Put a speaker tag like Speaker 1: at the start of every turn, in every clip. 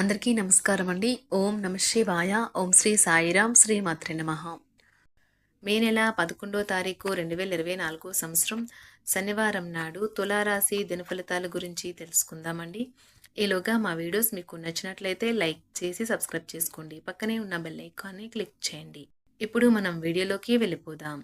Speaker 1: అందరికీ నమస్కారం అండి. ఓం నమ శివాయ. ఓం శ్రీ సాయిరాం శ్రీ మాత్రే నమ. మే నెల పదకొండో తారీఖు రెండు వేల ఇరవై నాలుగో సంవత్సరం శనివారం నాడు తులారాశి దినఫలితాల గురించి తెలుసుకుందామండి. ఈలోగా మా వీడియోస్ మీకు నచ్చినట్లయితే లైక్ చేసి సబ్స్క్రైబ్ చేసుకోండి. పక్కనే ఉన్న బెల్ ఐకాన్ని క్లిక్ చేయండి. ఇప్పుడు మనం వీడియోలోకి వెళ్ళిపోదాం.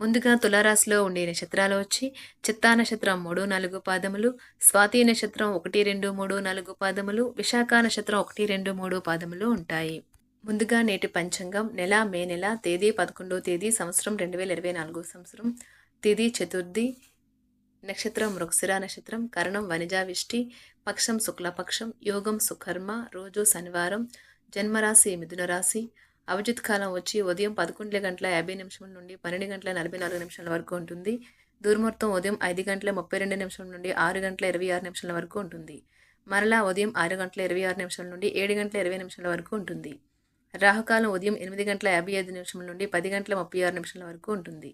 Speaker 1: ముందుగా తులారాశిలో ఉండే నక్షత్రాలు వచ్చి చిత్తా నక్షత్రం మూడు నాలుగు పాదములు స్వాతి నక్షత్రం ఒకటి రెండు మూడు నాలుగు పాదములు విశాఖ నక్షత్రం ఒకటి రెండు మూడు పాదములు ఉంటాయి. ముందుగా నేటి పంచాంగం నెల మే నెల తేదీ పదకొండో తేదీ సంవత్సరం రెండు వేల ఇరవై నాలుగో సంవత్సరం. తేదీ చతుర్థి నక్షత్రం మృగశిర నక్షత్రం కరణం వనిజావిష్టి పక్షం శుక్లపక్షం యోగం సుకర్మ రోజు శనివారం జన్మరాశి మిథున రాశి అభిజిత్ కాలం వచ్చి ఉదయం పదకొండు గంటల యాభై నిమిషం నుండి పన్నెండు గంటల నలభై నాలుగు నిమిషాల వరకు ఉంటుంది. దుర్ముహూర్తం ఉదయం ఐదు గంటల ముప్పై రెండు నిమిషం నుండి ఆరు గంటల ఇరవై ఆరు నిమిషాల వరకు ఉంటుంది. మరలా ఉదయం ఆరు గంటల ఇరవై ఆరు నిమిషాల నుండి ఏడు గంటల ఇరవై నిమిషాల వరకు ఉంటుంది. రాహుకాలం ఉదయం ఎనిమిది గంటల యాభై ఐదు నిమిషం నుండి పది గంటల ముప్పై ఆరు నిమిషాల వరకు ఉంటుంది.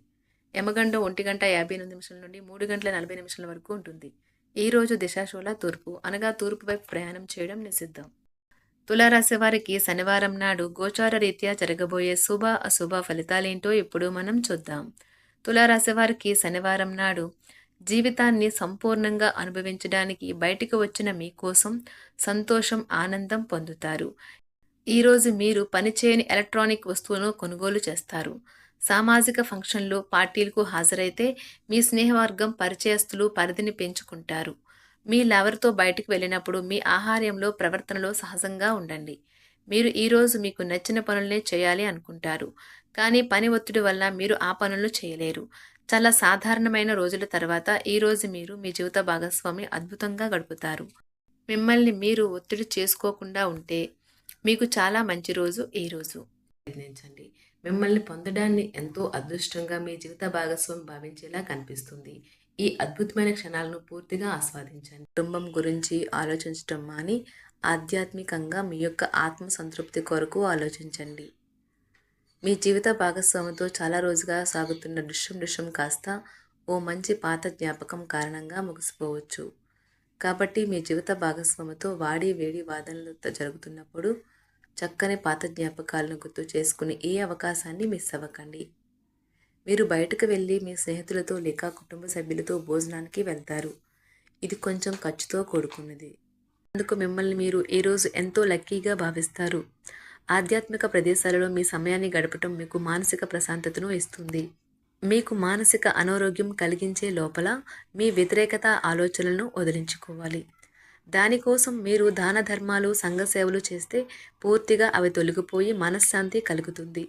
Speaker 1: యమగండం ఒంటి గంట యాభై ఎనిమిది నిమిషాల నుండి మూడు గంటల నలభై నిమిషాల వరకు ఉంటుంది. ఈ రోజు దిశాశూల తూర్పు అనగా తూర్పు వైపు ప్రయాణం చేయడం నిషిద్ధం. తులారాశి వారికి శనివారం నాడు గోచార రీత్యా జరగబోయే శుభ అశుభ ఫలితాలేంటో ఇప్పుడు మనం చూద్దాం. తులారాశి వారికి శనివారం నాడు జీవితాన్ని సంపూర్ణంగా అనుభవించడానికి బయటకు వచ్చిన మీకోసం సంతోషం ఆనందం పొందుతారు. ఈరోజు మీరు పనిచేయని ఎలక్ట్రానిక్ వస్తువులను కొనుగోలు చేస్తారు. సామాజిక ఫంక్షన్లు పార్టీలకు హాజరైతే మీ స్నేహవర్గం పరిచయస్తులు పరిధిని పెంచుకుంటారు. మీ లవర్తో బయటికి వెళ్ళినప్పుడు మీ ఆహార్యంలో ప్రవర్తనలో సహజంగా ఉండండి. మీరు ఈరోజు మీకు నచ్చిన పనులనే చేయాలి అనుకుంటారు. కానీ పని ఒత్తిడి వల్ల మీరు ఆ పనులు చేయలేరు. చాలా సాధారణమైన రోజుల తర్వాత ఈరోజు మీరు మీ జీవిత భాగస్వామి అద్భుతంగా గడుపుతారు. మిమ్మల్ని మీరు ఒత్తిడి చేసుకోకుండా ఉంటే మీకు చాలా మంచి రోజు ఈ రోజు. ప్రయత్నించండి. మిమ్మల్ని పొందడాన్ని ఎంతో అదృష్టంగా మీ జీవిత భాగస్వామి భావించేలా కనిపిస్తుంది. ఈ అద్భుతమైన క్షణాలను పూర్తిగా ఆస్వాదించండి. కుటుంబం గురించి ఆలోచించటం మాని ఆధ్యాత్మికంగా మీ యొక్క ఆత్మ సంతృప్తి కొరకు ఆలోచించండి. మీ జీవిత భాగస్వామితో చాలా రోజుగా సాగుతున్న దృశ్యం దృశ్యం కాస్త ఓ మంచి పాత జ్ఞాపకం కారణంగా ముగిసిపోవచ్చు. కాబట్టి మీ జీవిత భాగస్వామితో వాడి వేడి వాదనలు జరుగుతున్నప్పుడు చక్కని పాత జ్ఞాపకాలను గుర్తు చేసుకుని ఏ అవకాశాన్ని మిస్ అవ్వకండి. మీరు బయటకు వెళ్ళి మీ స్నేహితులతో లేక కుటుంబ సభ్యులతో భోజనానికి వెళ్తారు. ఇది కొంచెం ఖర్చుతో కూడుకున్నది. అందుకు మిమ్మల్ని మీరు ఈ రోజు ఎంతో లక్కీగా భావిస్తారు. ఆధ్యాత్మిక ప్రదేశాలలో మీ సమయాన్ని గడపటం మీకు మానసిక ప్రశాంతతను ఇస్తుంది. మీకు మానసిక అనారోగ్యం కలిగించే లోపల మీ వ్యతిరేకత ఆలోచనలను వదిలించుకోవాలి. దానికోసం మీరు దాన ధర్మాలు సంఘ సేవలు చేస్తే పూర్తిగా అవి తొలగిపోయి మనశ్శాంతి కలుగుతుంది.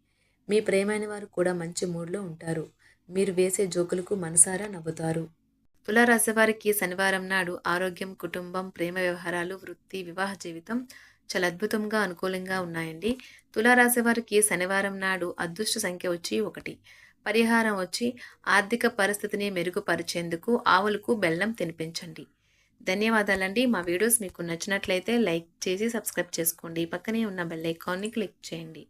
Speaker 1: మీ ప్రేమైన వారు కూడా మంచి మూడ్లో ఉంటారు. మీరు వేసే జోకులకు మనసారా నవ్వుతారు. తులారాశి వారికి శనివారం నాడు ఆరోగ్యం కుటుంబం ప్రేమ వ్యవహారాలు వృత్తి వివాహ జీవితం చాలా అద్భుతంగా అనుకూలంగా ఉన్నాయండి. తులారాశి వారికి శనివారం నాడు అదృష్ట సంఖ్య వచ్చి ఒకటి. పరిహారం వచ్చి ఆర్థిక పరిస్థితిని మెరుగుపరిచేందుకు ఆవులకు బెల్లం తినిపించండి. ధన్యవాదాలండి. మా వీడియోస్ మీకు నచ్చినట్లయితే లైక్ చేసి సబ్స్క్రైబ్ చేసుకోండి. పక్కనే ఉన్న బెల్ ఐకాన్ని క్లిక్ చేయండి.